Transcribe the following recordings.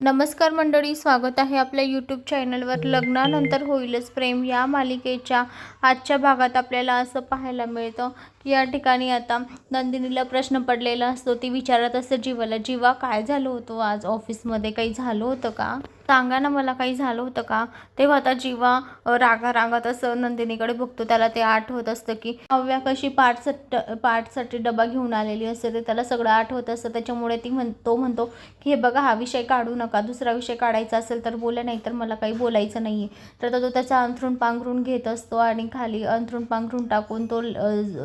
नमस्कार मंडळी स्वागत आहे आपल्या यूट्यूब चॅनलवर लग्नानंतर होईलच प्रेम या मालिकेच्या आजच्या भागात आपल्याला असं पाहायला मिळतं या ठिकाणी आता नंदिनीला प्रश्न पडलेला असतो. ती विचारत असते जीवाला जीवा काय झालं होतं आज? ऑफिसमध्ये काही झालं होतं का? सांगा ना मला काही झालं होतं का? तेव्हा आता जीवा रागा रागात असं नंदिनीकडे बघतो. त्याला ते आठवत असतं की हव्या कशी पार्टसाठी पार्टसाठी डबा घेऊन आलेली असते. ते त्याला सगळं आठवत असतं. त्याच्यामुळे ती म्हण तो म्हणतो की हे बघा हा विषय काढू नका. दुसरा विषय काढायचा असेल तर बोला नाही तर मला काही बोलायचं नाही आहे तर तो त्याचा अंथरूण पांघरून घेत असतो आणि खाली अंथरूण पांघरून टाकून तो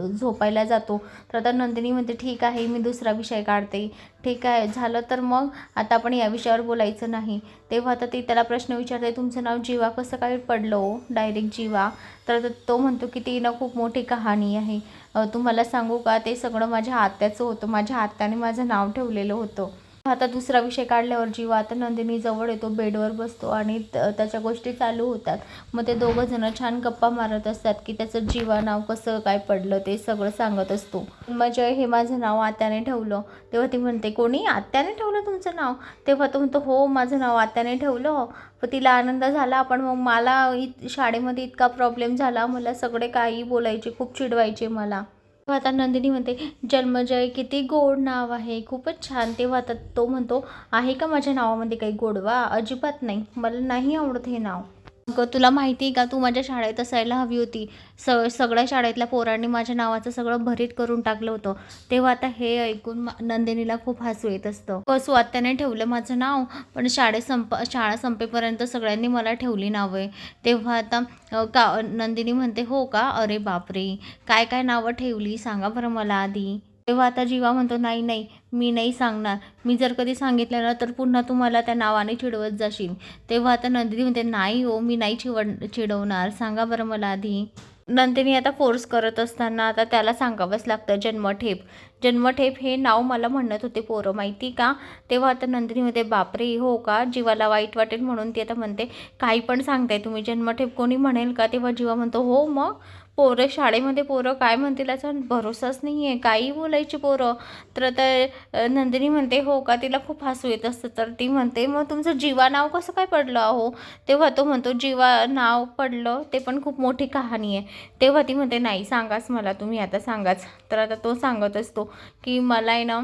झोप झोपायला जातो. तर आता नंदिनी म्हणते ठीक आहे मी दुसरा विषय काढते. ठीक आहे. झालं तर मग आता आपण या विषयावर बोलायचं नाही. तेव्हा आता ती त्याला प्रश्न विचारते तुमचं नाव जीवा कसं काय पडलं हो? डायरेक्ट जीवा. तर तो म्हणतो की ती ना खूप मोठी कहाणी आहे. तुम्हाला सांगू का? ते सगळं माझ्या आत्याचं होतं. माझ्या आत्याने माझं नाव ठेवलेलं होतं. आता दुसरा विषय काढल्यावर जीवा आता नंदिनी जवळ येतो बेडवर बसतो आणि त- त्याच्या गोष्टी चालू होतात. मग ते दोघं जण छान गप्पा मारत असतात की त्याचं जीवा नाव कसं काय पडलं ते सगळं सांगत असतो. म्हणजे हे माझं नाव आत्याने ठेवलं तेव्हा ती म्हणते कोणी? आत्याने ठेवलं तुमचं नाव? तेव्हा तो म्हणतो हो माझं नाव आत्याने ठेवलं. पण तिला आनंद झाला पण मग मला इत शाळेमध्ये इतका प्रॉब्लेम झाला मला सगळे काही बोलायचे खूप चिडवायचे मला. आता नंदिनी म्हणते जन्मजय किती गोड नाव आहे खूपच छान. तेव्हा आता तो म्हणतो आहे का माझ्या नावामध्ये काही गोडवा? अजिबात नाही. मला नाही आवडत हे नाव. अगं तुला माहिती आहे का? तू माझ्या शाळेत असायला हवी होती. स सगळ्या शाळेतल्या पोरांनी माझ्या नावाचं सगळं भरीत करून टाकलं होतं. तेव्हा आता हे ऐकून नंदिनीला खूप हसू येत असतं. कसू आत्याने ठेवलं माझं नाव पण शाळेत संप शाळा संपेपर्यंत सगळ्यांनी मला ठेवली नावं. आहे तेव्हा आता का नंदिनी म्हणते हो का? अरे बापरे! काय काय नावं ठेवली? सांगा बरं मला आधी. तेव्हा आता जीवा म्हणतो नाही नाही मी नाही सांगणार. मी जर कधी सांगितलं ना तर पुन्हा तुम्हाला त्या नावाने चिडवत जाशील. तेव्हा आता नंदिनी म्हणते नाही हो मी नाही चिवड चिडवणार. सांगा बरं मला आधी. नंदिनी आता फोर्स करत असताना आता त्याला सांगावंच लागतं जन्मठेप. जन्मठेप हे नाव मला म्हणत होते पोरं माहिती का? तेव्हा आता नंदिनी म्हणते बापरे हो का? जीवाला वाईट वाटेल म्हणून ती आता म्हणते काही पण सांगताय तुम्ही जन्मठेप कोणी म्हणेल का? तेव्हा जीवा म्हणतो हो मग? पोरं शाळेमध्ये पोरं काय म्हणतील याचा भरोसाच नाही आहे काही बोलायची पोरं. तर आता नंदिनी म्हणते हो का? तिला खूप हसू येत असतं. तर ती म्हणते मग तुमचं जीवा नाव कसं काय पडलं अहो? तेव्हा तो म्हणतो जीवा नाव पडलं ते पण खूप मोठी कहाणी आहे. तेव्हा ती म्हणते नाही सांगाच मला तुम्ही आता सांगाच. तर आता तो सांगत असतो की मला आहे ना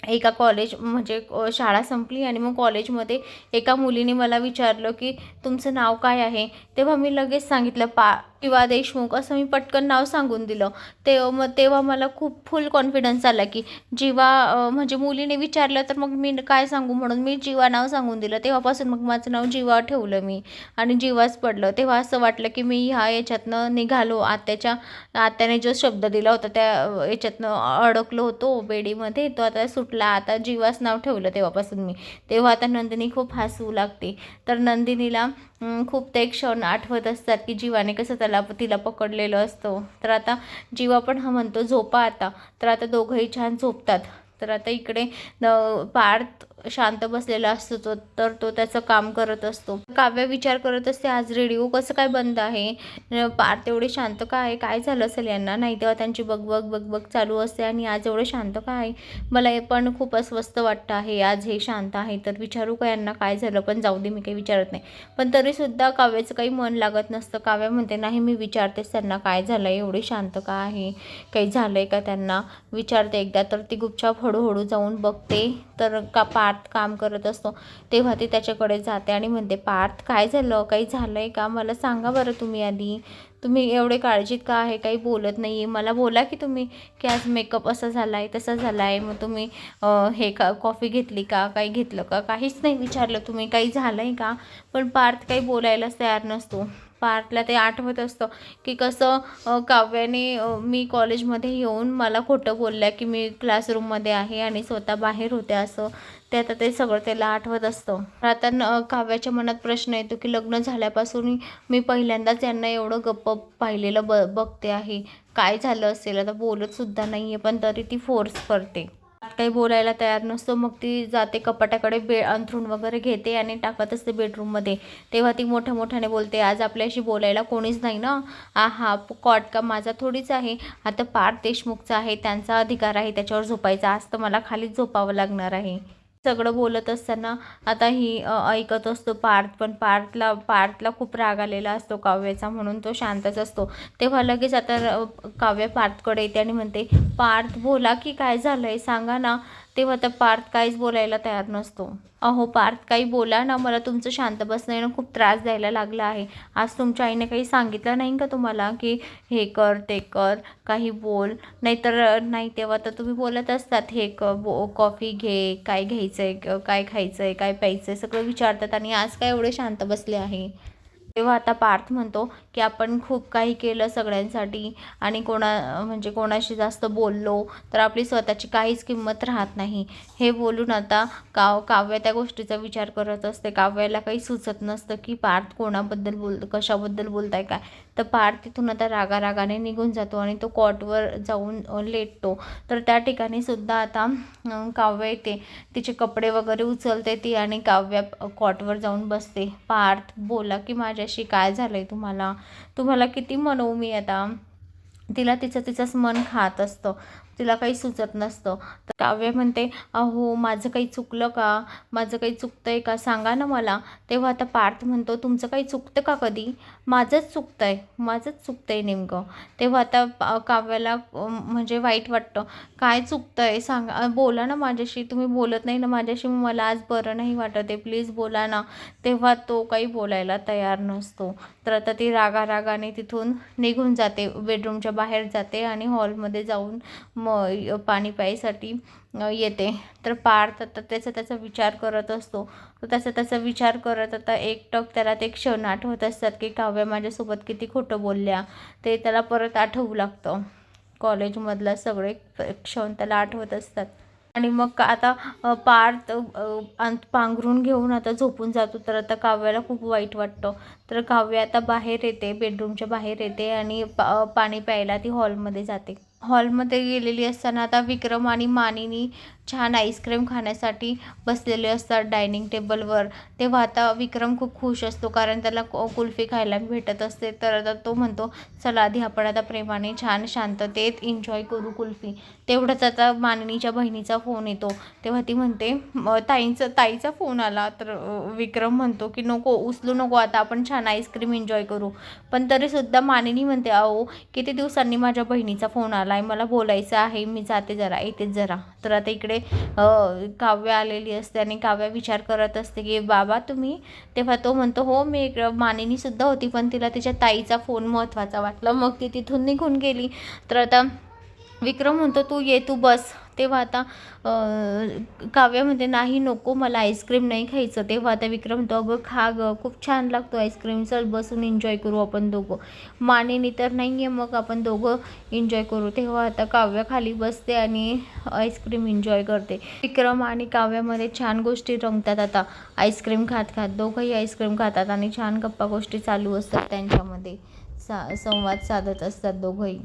एका कॉलेज म्हणजे शाळा संपली आणि मग कॉलेजमध्ये एका मुलीने मला विचारलं की तुमचं नाव काय आहे? तेव्हा मी लगेच सांगितलं पा किंवा देशमुख असं मी पटकन नाव सांगून दिलं. ते मग तेव्हा मला खूप फुल कॉन्फिडन्स आला की जीवा म्हणजे मुलीने विचारलं तर मग मी काय सांगू म्हणून मी जीवा नाव सांगून दिलं. तेव्हापासून मग माझं नाव जीवा ठेवलं मी आणि जीवाच पडलं. तेव्हा असं वाटलं की मी ह्या याच्यातनं निघालो. आत्याच्या आत्याने जो शब्द दिला होता त्या याच्यातनं अडकलो होतो बेडीमध्ये. तो आता सुटला. आता जीवाच नाव ठेवलं तेव्हापासून मी. तेव्हा आता नंदिनी खूप हसू लागते. तर नंदिनीला खूप ते क्षण आठवत असतात की जीवाने कसं त्याला तिला पकडलेलं असतं. तर आता जीवा पण हा म्हणतो झोपा आता. तर आता दोघंही छान झोपतात. तर आता इकडे न- पार्थ शांत बसलेला असतो तो तर तो त्याचं काम करत असतो. काव्य विचार करत असते आज रेडिओ कसं काय बंद आहे? पार तेवढे शांत का आहे? काय झालं असेल यांना? नाही तेव्हा त्यांची बगबग बगबग चालू असते आणि आज एवढं शांत का आहे? मला हे पण खूप अस्वस्थ वाटतं आहे. आज हे शांत आहे तर विचारू का यांना काय झालं? पण जाऊ दे मी काही विचारत नाही. पण तरीसुद्धा काव्याचं काही मन लागत नसतं. काव्या म्हणते नाही मी विचारतेच त्यांना काय झालं आहे एवढे शांत का आहे? काही झालं आहे का त्यांना? विचारते एकदा तर ती गुपचाप हळूहळू जाऊन बघते. तर का पार्थ काम करत असतो तेव्हा ती त्याच्याकडे जाते आणि म्हणते पार्थ काय झालं? काही झालं आहे का? मला सांगा बरं तुम्ही आधी. तुम्ही एवढे काळजीत का आहे? काही बोलत नाही आहे मला बोला की तुम्ही की आज मेकअप असा झाला आहे तसा झाला आहे मग तुम्ही हे का कॉफी घेतली का? काही घेतलं का? काहीच नाही विचारलं तुम्ही. काही झालं आहे का? पण पार्थ काही बोलायलाच तयार नसतो. पार्टला ते आठवत असतं की कसं काव्याने मी कॉलेजमध्ये येऊन मला खोटं बोलल्या की मी क्लासरूममध्ये आहे आणि स्वतः बाहेर होते असं ते आता ते सगळं त्याला आठवत असतं. आता न काव्याच्या मनात प्रश्न येतो की लग्न झाल्यापासून मी पहिल्यांदाच यांना एवढं गप्प पाहिलेलं ब बघते आहे. काय झालं असेल? आता बोलतसुद्धा नाही आहे पण तरी ती फोर्स करते. काही बोलायला तयार नसतो मग ती जाते कपाटाकडे बे अंथरूण वगैरे घेते आणि टाकत असते बेडरूममध्ये तेव्हा ती मोठ्या मोठ्याने बोलते आज आपल्याशी बोलायला कोणीच नाही ना? आ हा कॉट का माझा थोडीच आहे. आता पार देशमुखचा आहे त्यांचा अधिकार आहे त्याच्यावर झोपायचा. आज तर मला खालीच झोपावं लागणार आहे. सगळं बोलत असताना आता ही ऐकत असतो पार्थ पण पार्थला पार्थला खूप राग आलेला असतो काव्याचा म्हणून तो शांतच असतो. तेव्हा लगेच आता काव्य पार्थकडे येते आणि म्हणते पार्थ बोला की काय झालंय? सांगा ना. तेव्हा तर पार्थ काहीच बोलायला तयार नसतो. अहो पार्थ काही बोला ना. मला तुमचं शांत बसणं येणं खूप त्रास द्यायला लागला आहे. आज तुमच्या आईने काही सांगितलं नाही का तुम्हाला की हे कर ते कर काही बोल. नाहीतर नाही तेव्हा तर तुम्ही बोलत असतात हे क बो कॉफी घे काय घ्यायचं आहे काय खायचं आहे काय प्यायचं आहे सगळं विचारतात आणि आज काय एवढे शांत बसले आहे? तेव्हा आता पार्थ म्हणतो की आपण खूप काही केलं सगळ्यांसाठी आणि कोणा म्हणजे कोणाशी जास्त बोललो तर आपली स्वतःची काहीच किंमत राहत नाही. हे बोलून आता काव काव्य त्या गोष्टीचा विचार करत असते. काव्याला काही सुचत नसतं की पार्थ कोणाबद्दल बोल कशाबद्दल बोलताय काय? तर पार्थ तिथून आता रागारागाने निघून जातो आणि तो कॉटवर जाऊन लेटतो. तर त्या ठिकाणी सुद्धा आता काव्य येते. तिचे कपडे वगैरे उचलते ती आणि काव्य कॉटवर जाऊन बसते. पार्थ बोला की माझ्याशी काय झालं आहे तुम्हाला? तुम्हाला किती म्हणू मी आता. तिला तिचं तिचंच मन खात असतं. तिला काही सुचत नसतं. तर काव्य म्हणते अहो माझं काही चुकलं का? माझं काही चुकतंय का? सांगा ना मला. तेव्हा आता पार्थ म्हणतो तुमचं काही चुकतं का कधी? माझंच चुकतं आहे माझंच चुकतं आहे नेमकं. तेव्हा आता काव्याला म्हणजे वाईट वाटतं. काय चुकतं आहे सांगा बोला ना माझ्याशी. तुम्ही बोलत नाही ना माझ्याशी मला आज बरं नाही वाटत आहे. प्लीज बोला ना. तेव्हा तो काही बोलायला तयार नसतो. तर आता ती रागा रागाने तिथून निघून जाते. बेडरूमच्या बाहेर जाते आणि हॉलमध्ये जाऊन मग पाणी प्यायसाठी येते. तर पार्थ आता त्याचा त्याचा विचार करत असतो. तो त्याचा त्याचा विचार करत आता एकटक त्याला ते क्षण आठवत असतात की काव्य माझ्यासोबत किती खोटं बोलल्या. ते त्याला परत आठवू लागतं. कॉलेजमधला सगळे क्षण त्याला आठवत असतात. आणि मग का- आता पार्थ पांघरून घेऊन आता झोपून जातो. तर आता काव्याला खूप वाईट वाटतं. तर काव्य आता बाहेर येते बेडरूमच्या बाहेर येते आणि पा पाणी प्यायला ती हॉलमध्ये जाते. हॉलमध्ये गेलेली असताना आता विक्रम आणि मानिनी छान आईस्क्रीम खाण्यासाठी बसलेले असतात डायनिंग टेबलवर. तेव्हा आता विक्रम खूप खुश असतो कारण त्याला कुल्फी खायला भेटत असते. तर आता तो म्हणतो चला आधी आपण आता प्रेमाने छान शांततेत एन्जॉय करू कुल्फी. तेवढंच आता माननीच्या बहिणीचा फोन येतो. तेव्हा ती म्हणते ताईंचा ताईचा फोन आला. तर विक्रम म्हणतो की नको उचलू नको आता आपण छान आईस्क्रीम एन्जॉय करू. पण तरीसुद्धा मानिनी म्हणते अहो किती दिवसांनी माझ्या बहिणीचा फोन आला आहे मला बोलायचं आहे मी जाते जरा येतेच जरा. तर आता इकडे अ, काव्य आलेली असते आणि काव्य विचार करत असते की बाबा तुम्ही तेव्हा तो म्हणतो हो मी एक मानिनीसुद्धा होती पण तिला तिच्या ताईचा फोन महत्त्वाचा वाटला. मग ती तिथून निघून गेली. तर आता विक्रम म्हणतो तू ये तू बस. तेव्हा आता अ, काव्य म्हणते नाही नको मला आईस्क्रीम नाही खायचं. तेव्हा आता विक्रम म्हणतो अगं खा गं खूप छान लागतो आईस्क्रीम चल बसून एन्जॉय करू आपण दोघं. मानेनी तर नाही आहे मग आपण दोघं एन्जॉय करू. तेव्हा आता काव्य खाली बसते आणि आईस्क्रीम एन्जॉय करते. विक्रम आणि काव्यामध्ये छान गोष्टी रंगतात आता. आईस्क्रीम खात खात दोघंही आईस्क्रीम खातात आणि छान गप्पा गोष्टी चालू असतात त्यांच्यामध्ये. सा संवाद साधत असतात दोघंही.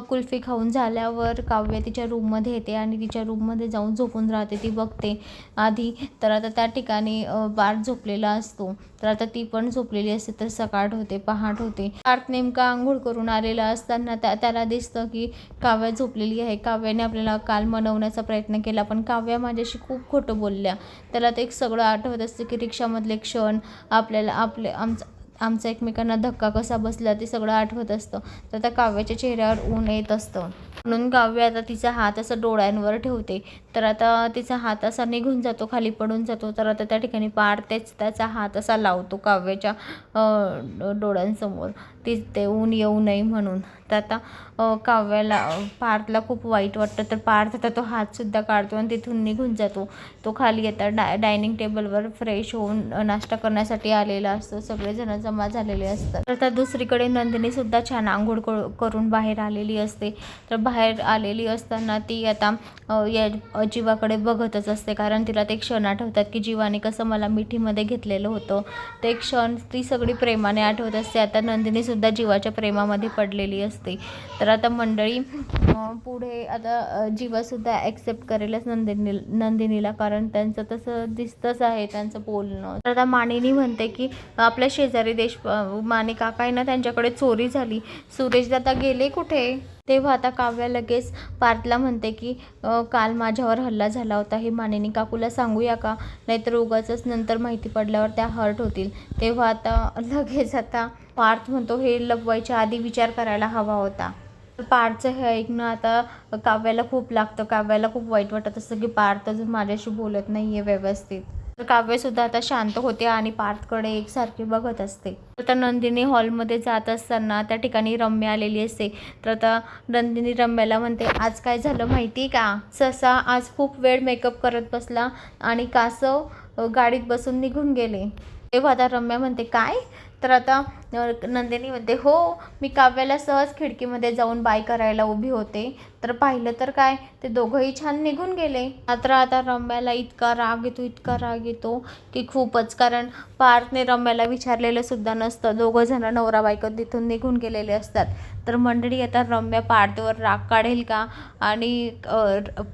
कुल्फी खाऊन झाल्यावर काव्य तिच्या रूममध्ये येते आणि तिच्या रूममध्ये जाऊन झोपून राहते. ती बघते आधी तर आता त्या ठिकाणी बार पार्थ झोपलेला असतो. तर आता ती पण झोपलेली असते तर सकाळ होते पहाट होते. पार्थ नेमका आंघोळ करून आलेला असताना त्या त्याला दिसतं की काव्य झोपलेली आहे. काव्याने आपल्याला काल मनवण्याचा प्रयत्न केला पण काव्या माझ्याशी खूप खोटं बोलल्या. त्याला ते एक सगळं आठवत असतं की रिक्षामधले क्षण आपल्याला आपले आमचं आमचा एकमेकांना धक्का कसा बसला ते सगळं आठवत असतं. तर त्या काव्याच्या चेहऱ्यावर ऊन येत असतं. म्हणून काव्य आता तिचा हात असा डोळ्यांवर ठेवते. तर आता तिचा हात असा निघून जातो खाली पडून जातो. तर आता त्या ठिकाणी पार तेच त्याचा हात असा लावतो काव्याच्या डोळ्यांसमोर. ती ते ऊन येऊ नये म्हणून. तर आता काव्याला पार्थला खूप वाईट वाटतं. तर पार्थ आता तो हातसुद्धा काढतो आणि तिथून निघून जातो. तो खाली येतात. डाय डायनिंग टेबलवर फ्रेश होऊन नाश्ता करण्यासाठी आलेला असतो. सगळेजण जमा झालेले असतात. तर आता दुसरीकडे नंदिनीसुद्धा छान आंघोळ करून बाहेर आलेली असते. तर बाहेर आलेली असताना ती आता या जीवाकडे बघतच असते. कारण तिला ते क्षण आठवतात की जीवाने कसं मला मिठीमध्ये घेतलेलं होतं. ते क्षण ती सगळी प्रेमाने आठवत असते. आता नंदिनीसुद्धा जीवाच्या प्रेमामध्ये पडलेली असते. तर आता मंडळी पुढे आता जीवासुद्धा ॲक्सेप्ट करेलच नंदिनी नंदिनीला कारण त्यांचं तसं दिसतंच आहे त्यांचं बोलणं. तर आता मानेनी म्हणते की आपल्या शेजारी देश माने काका आहे ना त्यांच्याकडे चोरी झाली. सुरेश दादा गेले कुठे? तेव्हा आता काव्या लगेच पार्थला म्हणते की काल माझ्यावर हल्ला झाला होता हे मानेनी काकूला सांगूया का? नाहीतर उगाच नंतर माहिती पडल्यावर त्या हर्ट होतील. तेव्हा आता लगेच आता पार्थ म्हणतो हे लपवायच्या आधी विचार करायला हवा होता. पार्थचं हे ऐकणं आता काव्याला खूप लागतं. काव्याला खूप वाईट वाटत असतं की पार्थ अजून माझ्याशी बोलत नाही आहे व्यवस्थित. तर काव्यसुद्धा आता शांत होते आणि पार्थकडे एकसारखी बघत असते. तर आता नंदिनी हॉलमध्ये जात असताना त्या ठिकाणी रम्या आलेली असते. तर आता नंदिनी रम्याला म्हणते आज काय झालं माहिती आहे का? ससा आज खूप वेळ मेकअप करत बसला आणि कासव गाडीत बसून निघून गेले. तेव्हा आता रम्या म्हणते काय? तर आता नंदिनी म्हणते हो मी काव्याला सहज खिडकीमध्ये जाऊन बाय करायला उभी होते. तर पाहिलं तर काय ते दोघंही छान निघून गेले. मात्र आता रम्याला इतका राग येतो इतका राग येतो की खूपच. कारण पार्थने रम्याला विचारलेलं सुद्धा नसतं. दोघं जण नवरा बायको तिथून निघून गेलेले असतात. तर मंडळी आता रम्या पार्थवर राग काढेल का? आणि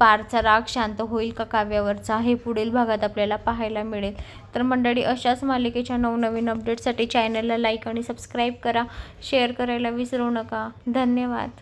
पारचा राग शांत होईल का काव्यावरचा? हे पुढील भागात आपल्याला पाहायला मिळेल. तर मंडळी अशाच मालिकेच्या नवनवीन अपडेटसाठी चॅनलला लाईक आणि सबस्क्राईब करा. शेअर करायला विसरू नका. धन्यवाद.